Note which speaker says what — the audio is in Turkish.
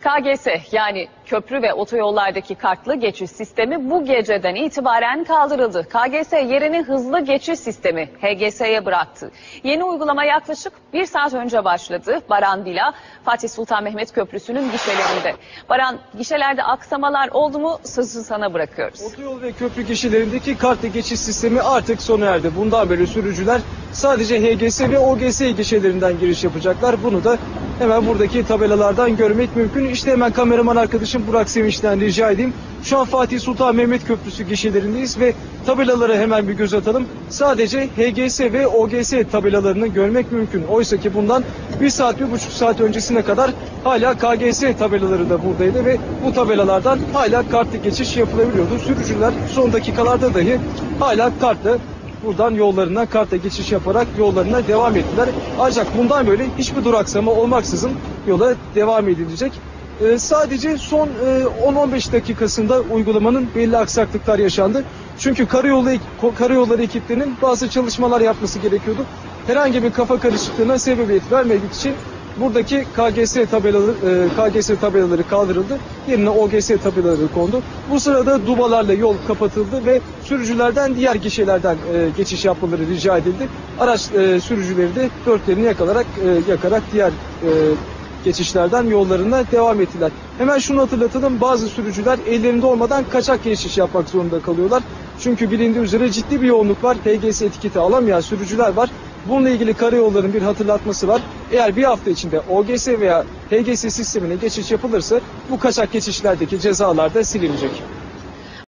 Speaker 1: KGS yani köprü ve otoyollardaki kartlı geçiş sistemi bu geceden itibaren kaldırıldı. KGS yerini hızlı geçiş sistemi HGS'ye bıraktı. Yeni uygulama yaklaşık bir saat önce başladı. Baran Villa Fatih Sultan Mehmet Köprüsü'nün gişelerinde. Baran gişelerde aksamalar oldu mu sözü sana bırakıyoruz.
Speaker 2: Otoyol ve köprü gişelerindeki kartlı geçiş sistemi artık sona erdi. Bundan beri sürücüler sadece HGS ve OGS gişelerinden giriş yapacaklar. Bunu da hemen buradaki tabelalardan görmek mümkün. İşte hemen kameraman arkadaşım Burak Sevinç'ten rica edeyim. Şu an Fatih Sultan Mehmet Köprüsü gişelerindeyiz ve tabelalara hemen bir göz atalım. Sadece HGS ve OGS tabelalarını görmek mümkün. Oysa ki bundan bir saat, bir buçuk saat öncesine kadar hala KGS tabelaları da buradaydı ve bu tabelalardan hala kartlı geçiş yapılabiliyordu. Sürücüler son dakikalarda dahi hala kartla buradan yollarına kartla geçiş yaparak yollarına devam ettiler. Ancak bundan böyle hiçbir duraksama olmaksızın yola devam edilecek. Ee, sadece son e, 10-15 dakikasında uygulamanın belli aksaklıklar yaşandı. Çünkü karayolu karayolları ekiplerinin bazı çalışmalar yapması gerekiyordu. Herhangi bir kafa karışıklığına sebebiyet vermemek için buradaki KGS tabelaları e, KGS tabelaları kaldırıldı. Yerine OGS tabelaları kondu. Bu sırada dubalarla yol kapatıldı ve sürücülerden diğer gişelerden e, geçiş yapmaları rica edildi. Araç e, sürücüleri de dörtlerini yakalarak yakarak diğer geçişlerden yollarına devam ettiler. Hemen şunu hatırlatalım. Bazı sürücüler ellerinde olmadan kaçak geçiş yapmak zorunda kalıyorlar. Çünkü bilindiği üzere ciddi bir yoğunluk var. HGS etiketi alamayan sürücüler var. Bununla ilgili karayolların bir hatırlatması var. Eğer bir hafta içinde OGS veya HGS sistemine geçiş yapılırsa bu kaçak geçişlerdeki cezalar da silinecek.